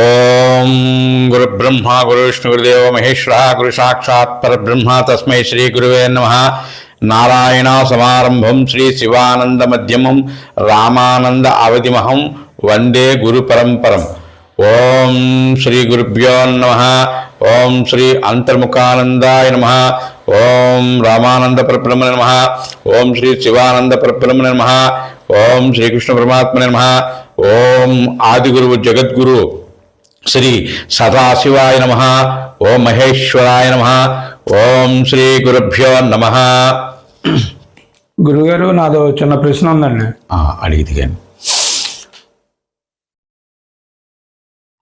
ఓం గురు బ్రహ్మ గురు విష్ణు గురుదేవ మహేశ్వర గురు సాక్షాత్ పరబ్రహ్మ తస్మై శ్రీ గురువే నమ. నారాయణ సమారంభం శ్రీ శివానంద మధ్యమం రామానంద అవధిమహం వందే గురు పరంపరం. ఓం శ్రీ గురుభ్యో నమ. ఓం శ్రీ అంతర్ముఖానందాయ నమ. ఓం రామానంద పరబ్రహ్మ నమ. ఓం శ్రీ శివానంద పరబ్రహ్మ నమ. ఓం శ్రీకృష్ణ పరమాత్మ నమ. ఓం ఆదిగురువు జగద్గురు. శ్రీ సదాశివాయ నమ ఓం మహేశ్వరాయ నమ ఓం శ్రీ గురుభ్యో నమ. గురుగారు నాదో చిన్న ప్రశ్న ఉందండి. అడిగితే కానీ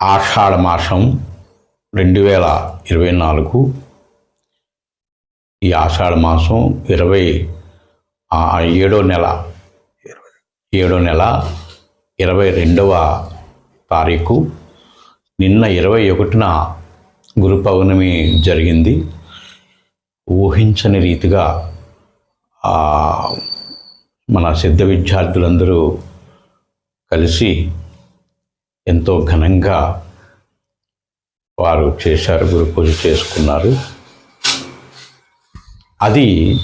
ఆషాఢ మాసం రెండు వేల ఇరవై నాలుగు. ఈ ఆషాఢ మాసం ఇరవై ఏడో నెల ఏడో నెల ఇరవై రెండవ తారీఖు. నిన్న ఇరవై ఒకటిన గురు పౌర్ణమి జరిగింది. ఊహించని రీతిగా మన సిద్ధ విద్యార్థులందరూ కలిసి ఎంతో ఘనంగా వారు చేశారు గురు పూజ చేసుకున్నారు. అది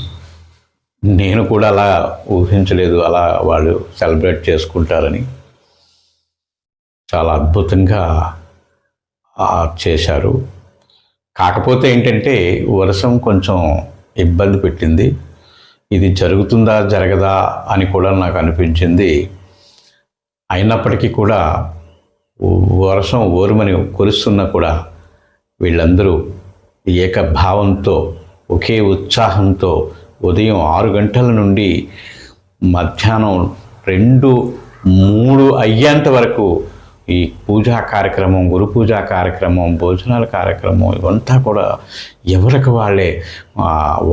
నేను కూడా అలా ఊహించలేదు అలా వాళ్ళు సెలబ్రేట్ చేసుకుంటారని. చాలా అద్భుతంగా చేశారు. కాకపోతే ఏంటంటే వర్షం కొంచెం ఇబ్బంది పెట్టింది. ఇది జరుగుతుందా జరగదా అని కూడా నాకు అనిపించింది. అయినప్పటికీ కూడా వర్షం ఓరుమని కురుస్తున్నా కూడా వీళ్ళందరూ ఏకభావంతో ఒకే ఉత్సాహంతో ఉదయం ఆరు గంటల నుండి మధ్యాహ్నం రెండు మూడు అయ్యేంత వరకు ఈ పూజా కార్యక్రమం గురు పూజా కార్యక్రమం భోజనాల కార్యక్రమం ఇవంతా కూడా ఎవరికి వాళ్ళే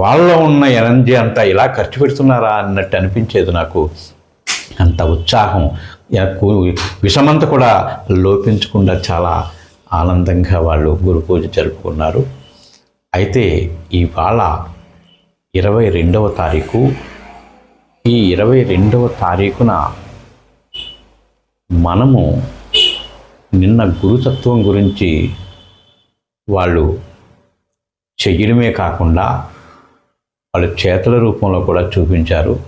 వాళ్ళలో ఉన్న ఎనర్జీ అంతా ఇలా ఖర్చు పెడుతున్నారా అన్నట్టు అనిపించేది నాకు. అంత ఉత్సాహం విషమంతా కూడా లోపించకుండా చాలా ఆనందంగా వాళ్ళు గురు పూజ జరుపుకున్నారు. అయితే ఇవాళ ఇరవై రెండవ తారీఖు ఈ ఇరవై రెండవ తారీఖున మనము నిన్న గురుతత్వం గురించి వాళ్ళు చెయ్యడమే కాకుండా వాళ్ళు చేతుల రూపంలో కూడా చూపించారు.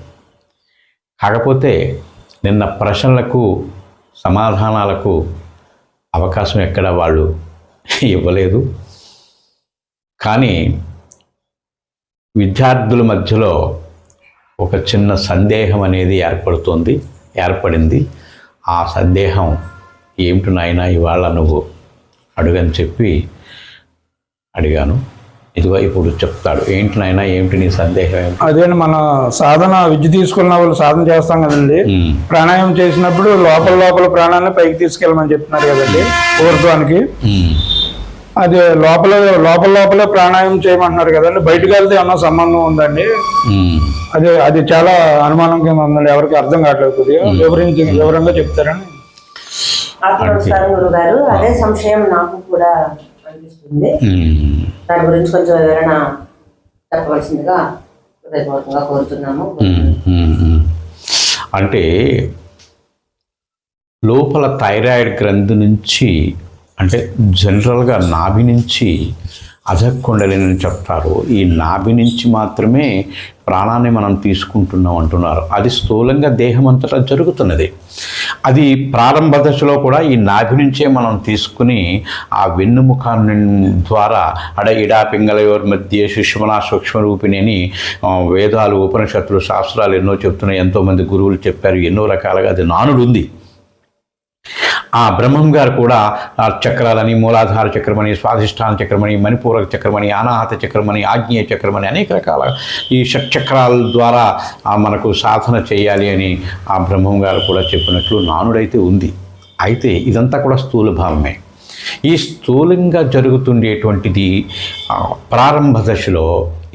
కాకపోతే నిన్న ప్రశ్నలకు సమాధానాలకు అవకాశం ఎక్కడ వాళ్ళు ఇవ్వలేదు. కానీ విద్యార్థుల మధ్యలో ఒక చిన్న సందేహం అనేది ఏర్పడుతుంది ఏర్పడింది. ఆ సందేహం ఏమిటి నాయనా ఇవాళ నువ్వు అడుగని చెప్పి అడిగాను. ఇదిగో ఇప్పుడు చెప్తాడు. ఏంటి నాయనా ఏమిటి నీ సందేహం ఏమిటి? అదేంటి మన సాధన విద్య తీసుకున్న వాళ్ళు సాధన చేస్తాం కదండి. ప్రాణాయామం చేసినప్పుడు లోపల లోపల ప్రాణాన్ని పైకి తీసుకెళ్ళమని చెప్తున్నారు కదండి ఊర్ధ్వానికి. అది లోపల లోపల లోపలే ప్రాణాయామం చేయమంటున్నారు కదండి. బయటకు వెళ్తే ఏమన్నా సంబంధం ఉందండి. అది అది చాలా అనుమానం కింద ఉందండి. ఎవరికి అర్థం కావట్లేదు వివరించి వివరంగా చెప్తారని అదే సంశయం నాకు కూడా అనిపిస్తుంది. దాని గురించి కొంచెం వివరణ చెప్పవలసిందిగా హృదయపూర్వకంగా కోరుతున్నాము. అంటే లోపల థైరాయిడ్ గ్రంథి నుంచి అంటే జనరల్గా నాభి నుంచి అధకుండలిని చెప్తారు. ఈ నాభి నుంచి మాత్రమే ప్రాణాన్ని మనం తీసుకుంటున్నాం అంటున్నారు. అది స్థూలంగా దేహం అంతటా జరుగుతున్నది. అది ప్రారంభ దశలో కూడా ఈ నాభి నుంచే మనం తీసుకుని ఆ వెన్నుముఖాన్ని ద్వారా అడ ఇడా పింగళయోర్ మధ్య సుష్మనా సూక్ష్మ రూపిణి అని వేదాలు ఉపనిషత్తులు శాస్త్రాలు ఎన్నో చెప్తున్నాయి. ఎంతోమంది గురువులు చెప్పారు ఎన్నో రకాలుగా అది నానుడు ఉంది ఆ బ్రహ్మం గారు కూడా చక్రాలని మూలాధార చక్రమని స్వాధిష్టాన చక్రమని మణిపూరక చక్రమని అనాహత చక్రమని ఆగ్నేయ చక్రమని అనేక రకాల ఈ షట్చక్రాల ద్వారా మనకు సాధన చేయాలి అని ఆ బ్రహ్మం గారు కూడా చెప్పినట్లు నానుడైతే ఉంది. అయితే ఇదంతా కూడా స్థూల భావమే. ఈ స్థూలంగా జరుగుతుండేటువంటిది ప్రారంభ దశలో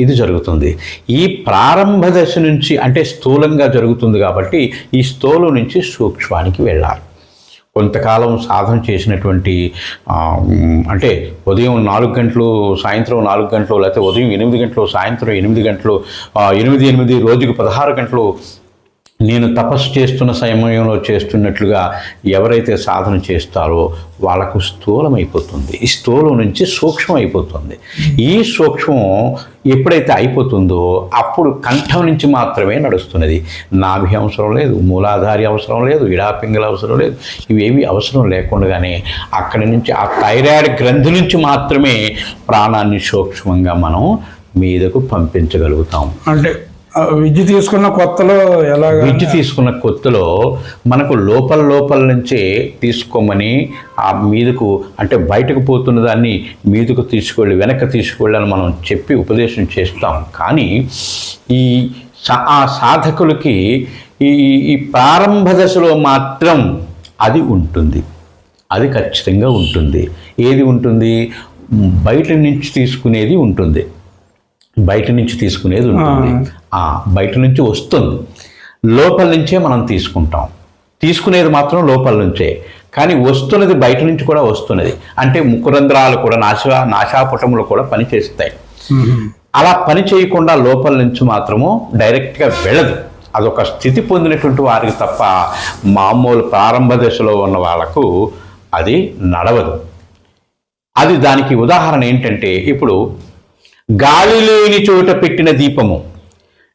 ఇది జరుగుతుంది. ఈ ప్రారంభ దశ నుంచి అంటే స్థూలంగా జరుగుతుంది కాబట్టి ఈ స్థూలం నుంచి సూక్ష్మానికి వెళ్ళాలి. కొంతకాలం సాధన చేసినటువంటి అంటే ఉదయం నాలుగు గంటలు సాయంత్రం నాలుగు గంటలు లేకపోతే ఉదయం ఎనిమిది గంటలు సాయంత్రం ఎనిమిది గంటలు ఎనిమిది ఎనిమిది రోజుకి పదహారు గంటలు నేను తపస్సు చేస్తున్న సమయంలో చేస్తున్నట్లుగా ఎవరైతే సాధన చేస్తారో వాళ్ళకు స్థూలమైపోతుంది. ఈ స్థూలం నుంచి సూక్ష్మం అయిపోతుంది ఈ సూక్ష్మం ఎప్పుడైతే అయిపోతుందో అప్పుడు కంఠం నుంచి మాత్రమే నడుస్తున్నది. నాభి అవసరం లేదు మూలాధారి అవసరం లేదు ఇడాపింగల అవసరం లేదు ఇవేవి అవసరం లేకుండానే అక్కడి నుంచి ఆ థైరాయిడ్ గ్రంథి నుంచి మాత్రమే ప్రాణాన్ని సూక్ష్మంగా మనం మీదకు పంపించగలుగుతాం. అంటే విద్య తీసుకున్న కొత్తలో ఎలా విద్య తీసుకున్న కొత్తలో మనకు లోపల లోపల నుంచే తీసుకోమని ఆ మీదకు అంటే బయటకు పోతున్న దాన్ని మీదకు తీసుకెళ్ళి వెనక్కి తీసుకెళ్ళని మనం చెప్పి ఉపదేశం చేస్తాం. కానీ ఈ సా- ఆ సాధకులకి ఈ ఈ ప్రారంభ దశలో మాత్రం అది ఉంటుంది. అది ఖచ్చితంగా ఉంటుంది. ఏది ఉంటుంది? బయట నుంచి తీసుకునేది ఉంటుంది. బయట నుంచి తీసుకునేది ఉంటుంది. ఆ, బయట నుంచి వస్తుంది. లోపల నుంచే మనం తీసుకుంటాం. తీసుకునేది మాత్రం లోపల నుంచే. కానీ వస్తున్నది బయట నుంచి కూడా వస్తున్నది. అంటే ముక్కురంధ్రాలు కూడా నాశా నాశాపుటములు కూడా పనిచేస్తాయి. అలా పని చేయకుండా లోపల నుంచి మాత్రము డైరెక్ట్గా వెళ్ళదు. అదొక స్థితి పొందినటువంటి వారికి తప్ప మామూలు ప్రారంభ దశలో ఉన్న వాళ్ళకు అది నడవదు. అది దానికి ఉదాహరణ ఏంటంటే ఇప్పుడు గాలి లేని చోట పెట్టిన దీపము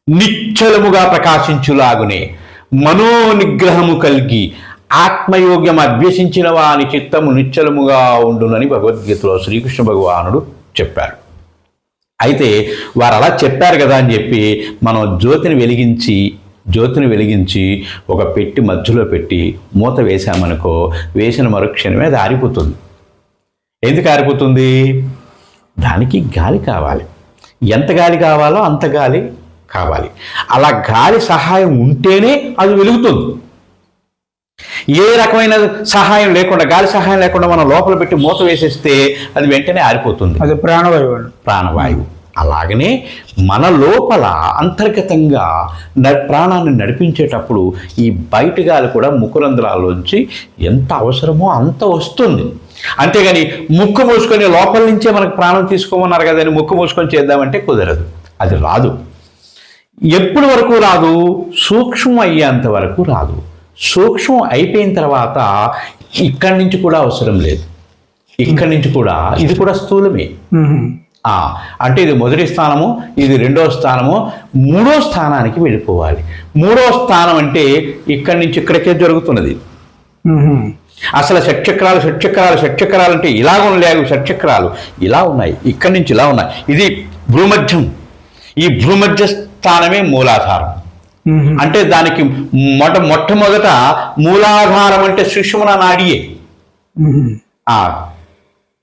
నిశ్చలముగా ప్రకాశించులాగునే మనోనిగ్రహము కలిగి ఆత్మయోగ్యం అభ్యసించిన వాని చిత్తము నిశ్చలముగా ఉండునని భగవద్గీతలో శ్రీకృష్ణ భగవానుడు చెప్పారు. అయితే వారు అలా చెప్పారు కదా అని చెప్పి మనం జ్యోతిని వెలిగించి జ్యోతిని వెలిగించి ఒక పెట్టి మధ్యలో పెట్టి మూత వేసామనుకో వేసిన మరుక్షణమే అది ఆరిపోతుంది ఎందుకు ఆరిపోతుంది? దానికి గాలి కావాలి. ఎంత గాలి కావాలో అంత గాలి కావాలి. అలా గాలి సహాయం ఉంటేనే అది వెలుగుతుంది. ఏ రకమైన సహాయం లేకుండా గాలి సహాయం లేకుండా మనం లోపల పెట్టి మూత వేసేస్తే అది వెంటనే ఆరిపోతుంది. అది ప్రాణవాయువు ప్రాణవాయువు. అలాగనే మన లోపల అంతర్గతంగా న ప్రాణాన్ని నడిపించేటప్పుడు ఈ బయట గాలి కూడా ముక్కురంధ్రాల్లోంచి ఎంత అవసరమో అంత వస్తుంది. అంతేగాని ముక్కు మూసుకొని లోపల నుంచే మనకు ప్రాణం తీసుకోమన్నారు కదని ముక్కు మూసుకొని చేద్దామంటే కుదరదు. అది రాదు. ఎప్పటి వరకు రాదు? సూక్ష్మం అయ్యేంత వరకు రాదు. సూక్ష్మం అయిపోయిన తర్వాత ఇక్కడి నుంచి కూడా అవసరం లేదు. ఇక్కడి నుంచి కూడా ఇది కూడా స్థూలమే. అంటే ఇది మొదటి స్థానము ఇది రెండో స్థానము మూడో స్థానానికి వెళ్ళిపోవాలి. మూడో స్థానం అంటే ఇక్కడి నుంచి ఇక్కడికే జరుగుతున్నది. అసలు షట్చక్రాలు షట్చక్రాలు షట్చక్రాలు అంటే ఇలా లేవు షట్చక్రాలు. ఇలా ఉన్నాయి ఇక్కడి నుంచి ఇలా ఉన్నాయి. ఇది భూమధ్యం ఈ భూమధ్య స్థానమే మూలాధారం. అంటే దానికి మొట్ట మొట్టమొదట మూలాధారం అంటే సుషుమ్న నాడియే.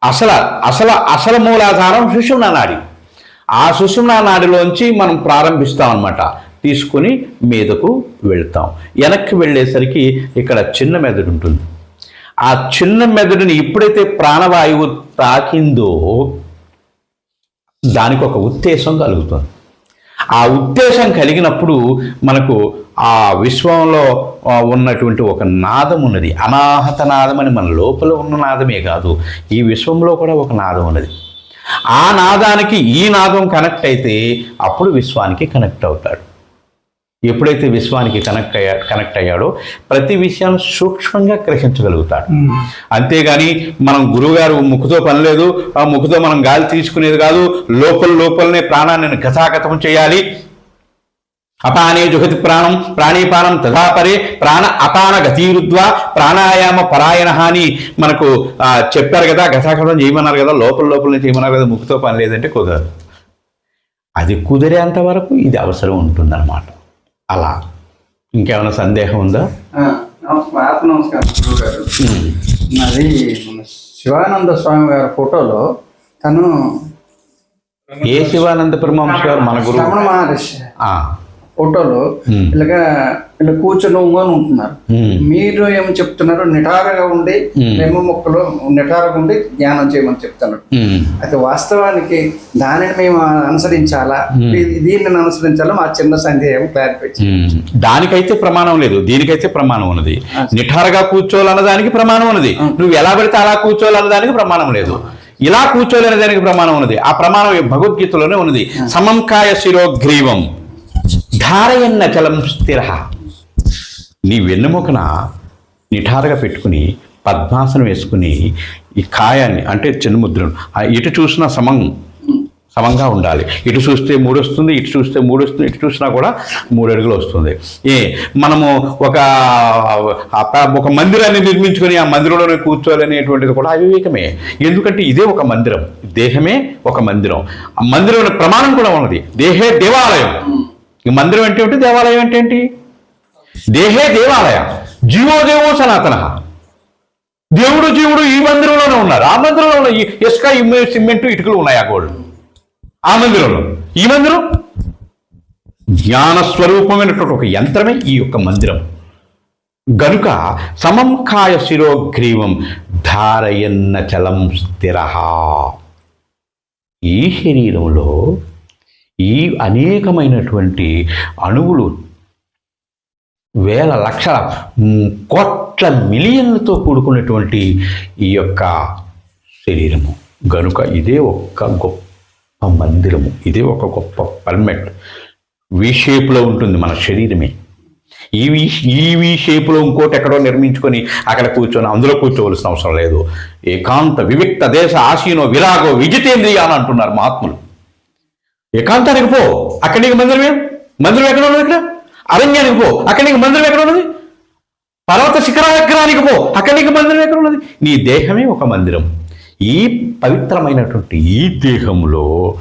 అసలు అసలు అసలు మూలాధారం సుషుమ్న నాడి. ఆ సుషుమ్న నాడిలోంచి మనం ప్రారంభిస్తాం అన్నమాట తీసుకొని మీదకు వెళ్తాం. వెనక్కి వెళ్ళేసరికి ఇక్కడ చిన్న మెదడు ఉంటుంది. ఆ చిన్న మెదడుని ఎప్పుడైతే ప్రాణవాయువు తాకిందో దానికి ఒక ఉత్తేజం కలుగుతుంది. ఆ ఉద్దేశం కలిగినప్పుడు మనకు ఆ విశ్వంలో ఉన్నటువంటి ఒక నాదం ఉన్నది. అనాహత నాదం అని మన లోపల ఉన్న నాదమే కాదు ఈ విశ్వంలో కూడా ఒక నాదం ఉన్నది. ఆ నాదానికి ఈ నాదం కనెక్ట్ అయితే అప్పుడు విశ్వానికి కనెక్ట్ అవుతాడు. ఎప్పుడైతే విశ్వానికి కనెక్ట్ అయ్యా కనెక్ట్ అయ్యాడో ప్రతి విషయాన్ని సూక్ష్మంగా గ్రహించగలుగుతాడు. అంతేగాని మనం గురువుగారు ముక్కుతో పని లేదు ఆ ముక్కుతో మనం గాలి తీసుకునేది కాదు లోపల లోపలనే ప్రాణాన్ని గతాగతం చేయాలి. అపానే జుహతి ప్రాణం ప్రాణీపానం తథాపరే ప్రాణ అపాన గతీరుద్వా ప్రాణాయామ పరాయణ అని మనకు చెప్పారు కదా గతాగతం చేయమన్నారు కదా లోపల లోపలనే చేయమన్నారు కదా ముక్కుతో పని లేదంటే కుదరదు. అది కుదిరేంత వరకు ఇది అవసరం ఉంటుందన్నమాట. అలా. ఇంకేమైనా సందేహం ఉందా? ఆత్మ నమస్కారం గురువు గారు. నాది మన శివానంద స్వామి గారి ఫోటోలో తను ఏ శివానంద పరమహంస గారు మన గురువు? రమణ మహర్షి. ఫోటోలో ఇలాగా ఇలా కూర్చొని ఉంగని ఉంటున్నారు. మీరు ఏమో చెప్తున్నారు? నిటారుగా ఉండి. నిమ్మ మొక్కలు నిటారుగా ఉండి ధ్యానం చేయమని చెప్తున్నారు. అయితే వాస్తవానికి దానిని మేము అనుసరించాలా? దీనిని అనుసరించాలా? మా చిన్న సందేహం క్లారిఫై. దానికైతే ప్రమాణం లేదు. దీనికైతే ప్రమాణం ఉన్నది. నిఠారగా కూర్చోవాలన్న దానికి ప్రమాణం ఉన్నది. నువ్వు ఎలా పడితే అలా కూర్చోవాలన్న దానికి ప్రమాణం లేదు. ఇలా కూర్చోలేని దానికి ప్రమాణం ఉన్నది. ఆ ప్రమాణం భగవద్గీతలోనే ఉన్నది. సమంకాయ శిరోగ్రీవం. నిఠారయన్న కలం స్థిర. నీ వెన్నెముకన నిఠారుగా పెట్టుకుని పద్మాసనం వేసుకుని ఈ కాయాన్ని అంటే చిన్న ముద్రను ఇటు చూసినా సమం సమంగా ఉండాలి. ఇటు చూస్తే మూడు వస్తుంది ఇటు చూస్తే మూడు వస్తుంది ఇటు చూసినా కూడా మూడు అడుగులు వస్తుంది. ఏ మనము ఒక ఒక మందిరాన్ని నిర్మించుకొని ఆ మందిరంలోనే కూర్చోవాలనేటువంటిది కూడా అవివేకమే. ఎందుకంటే ఇదే ఒక మందిరం. దేహమే ఒక మందిరం. ఆ మందిరం ప్రమాణం కూడా ఉన్నది. దేహే దేవాలయం. మందిరం అంటే ఏంటి దేవాలయం అంటే ఏంటి? దేహే దేవాలయ. జీవో దేవో సనాతన. దేవుడు జీవుడు ఈ మందిరంలోనే ఉన్నారు. ఆ మందిరంలో ఉన్న ఇసుక ఇమ్మ సిమెంట్ ఇటుకలు ఉన్నాయి ఆ గోళ్ళు ఆ మందిరంలో. ఈ మందిరం జ్ఞాన స్వరూపమైనటువంటి ఒక యంత్రమే ఈ యొక్క మందిరం. గనుక సమంకాయ శిరోగ్రీవం ధారయన్న చలం స్థిర. ఈ శరీరంలో ఈ అనేకమైనటువంటి అణువులు వేల లక్షల కోట్ల మిలియన్లతో కూడుకున్నటువంటి ఈ యొక్క శరీరము. గనుక ఇదే ఒక్క గొప్ప మందిరము. ఇదే ఒక గొప్ప పర్మెట్. వి షేప్లో ఉంటుంది మన శరీరమే. ఈ వి ఈ వి షేప్లో ఇంకోటి ఎక్కడో నిర్మించుకొని అక్కడ కూర్చొని అందులో కూర్చోవలసిన అవసరం లేదు. ఏకాంత వివిక్త దేశ ఆశీనో విరాగో విజితేంద్రియ అని అంటున్నారు మహాత్ములు. ఏకాంతానికి పో. అక్కడ నీకు మందిరం ఏం మందిరం ఎక్కడ ఉన్నది ఇక్కడ? అరణ్యానికి పో. అక్కడ నీకు మందిరం ఎక్కడ ఉన్నది? పర్వత శిఖరాగ్రానికి పో. అక్కడ నీకు మందిరం ఎక్కడ ఉన్నది? నీ దేహమే ఒక మందిరం. ఈ పవిత్రమైనటువంటి ఈ దేహంలో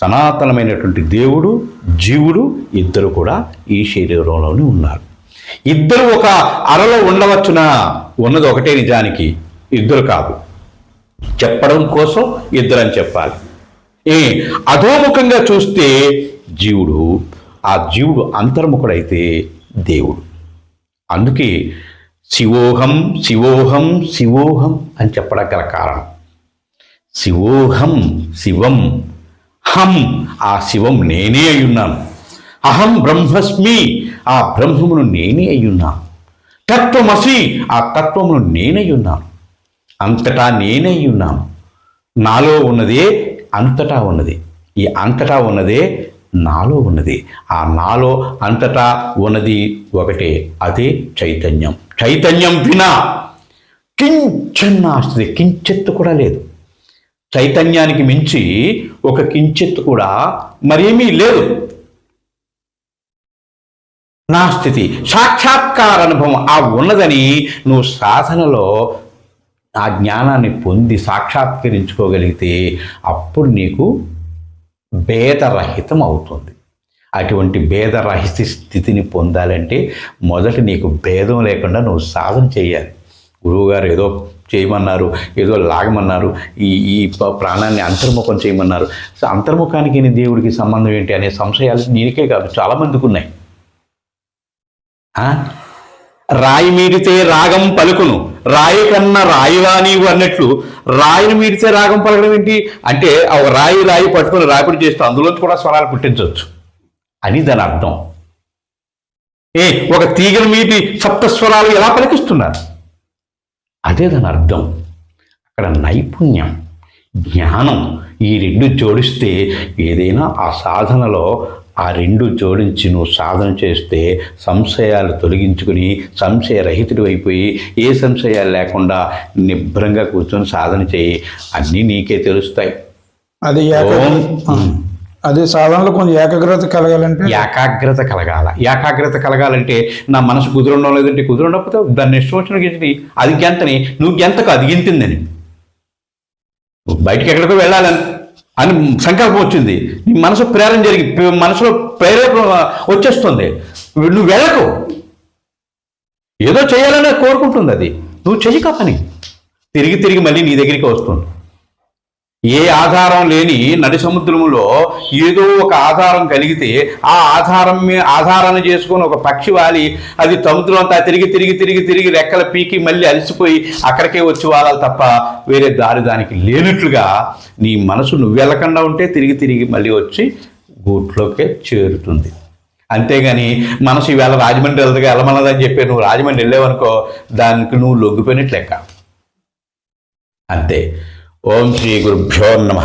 సనాతనమైనటువంటి దేవుడు జీవుడు ఇద్దరు కూడా ఈ శరీరంలోనే ఉన్నారు. ఇద్దరు ఒక అరలో ఉండవచ్చునా? ఉన్నది ఒకటే నిజానికి. ఇద్దరు కాదు. చెప్పడం కోసం ఇద్దరని చెప్పాలి. ఏ అధోముఖంగా చూస్తే జీవుడు ఆ జీవుడు అంతర్ముఖుడైతే దేవుడు. అందుకే శివోహం శివోహం శివోహం అని చెప్పడం గల కారణం. శివోహం శివం హం ఆ శివం నేనే అయ్యున్నాను. అహం బ్రహ్మస్మి ఆ బ్రహ్మమును నేనే అయ్యున్నాను. తత్వమసి ఆ తత్వమును నేనయ్యున్నాను అంతటా నేనే ఉన్నాను నాలో ఉన్నదే అంతటా ఉన్నది. ఈ అంతటా ఉన్నదే నాలో ఉన్నది. ఆ నాలో అంతటా ఉన్నది ఒకటే అదే చైతన్యం. చైతన్యం వినా కించన్న నాస్తి కించెత్తు కూడా లేదు. చైతన్యానికి మించి ఒక కించెత్తు కూడా మరేమీ లేదు. నా స్థితి సాక్షాత్కార అనుభవం ఆ ఉన్నదని నువ్వు సాధనలో ఆ జ్ఞానాన్ని పొంది సాక్షాత్కరించుకోగలిగితే అప్పుడు నీకు భేదరహితం అవుతుంది. అటువంటి భేదరహిత స్థితిని పొందాలంటే మొదట నీకు భేదం లేకుండా నువ్వు సాధన చేయాలి. గురువుగారు ఏదో చేయమన్నారు ఏదో లాగమన్నారు ఈ ఈ ప్రాణాన్ని అంతర్ముఖం చేయమన్నారు. సో అంతర్ముఖానికి నీ దేవుడికి సంబంధం ఏంటి అనే సంశయాలు నీకే కాదు చాలామందికి ఉన్నాయి. రాయి మీడితే రాగం పలుకును. రాయి కన్నా రాయివా నీవు అన్నట్లు రాయిని మీడితే రాగం పలకడం ఏంటి? అంటే ఆ రాయి రాయి పట్టుకొని రాపిడి చేస్తే అందులోంచి కూడా స్వరాలు పుట్టించవచ్చు. అని దాని అర్థం. ఏ ఒక తీగను మీటి సప్త స్వరాలు ఎలా పలికిస్తున్నారు? అదే దాని అర్థం. అక్కడ నైపుణ్యం జ్ఞానం ఈ రెండు జోడిస్తే ఏదైనా ఆ సాధనలో ఆ రెండు జోడించి నువ్వు సాధన చేస్తే సంశయాలు తొలగించుకుని సంశయరహితుడు అయిపోయి ఏ సంశయాలు లేకుండా నిబ్బరంగా కూర్చొని సాధన చేయి. అన్నీ నీకే తెలుస్తాయి. అది. అది సాధనలో కొంచెం ఏకాగ్రత కలగాలంటే? ఏకాగ్రత కలగాల. ఏకాగ్రత కలగాలంటే నా మనసు కుదురుండడం లేదంటే కుదురుండకపోతే దాన్ని ఇష్టం వచ్చిన అది గెంతని. నువ్వు గెంతకు అది గెంతిందని. బయటికి ఎక్కడికో వెళ్ళాలని. అని సంకల్పం వచ్చింది. నీ మనసు ప్రేరణ జరిగి మనసులో ప్రేరేపణ వచ్చేస్తుంది. నువ్వు వెళ్ళకు. ఏదో చేయాలని కోరుకుంటుంది అది. నువ్వు చెయ్యక పని తిరిగి తిరిగి మళ్ళీ నీ దగ్గరికి వస్తుంది. ఏ ఆధారం లేని నడి సముద్రములో ఏదో ఒక ఆధారం కలిగితే ఆ ఆధారం మీ ఆధారాన్ని చేసుకొని ఒక పక్షి వాలి అది సముద్రం అంతా తిరిగి తిరిగి తిరిగి తిరిగి రెక్కల పీకి మళ్ళీ అలసిపోయి అక్కడికే వచ్చి వాలాలి తప్ప వేరే దారి దానికి లేనట్లుగా నీ మనసు నువ్వు వెళ్ళకుండా ఉంటే తిరిగి తిరిగి మళ్ళీ వచ్చి గూట్లోకే చేరుతుంది. అంతేగాని మనసు ఈవేళ రాజమండ్రి వెళ్తగా వెళ్ళమన్నదని చెప్పి నువ్వు రాజమండ్రి వెళ్ళావనుకో దానికి నువ్వు లొంగిపోయినట్లు లెక్క అంతే. ఓం శ్రీ గురుభ్యో నమ.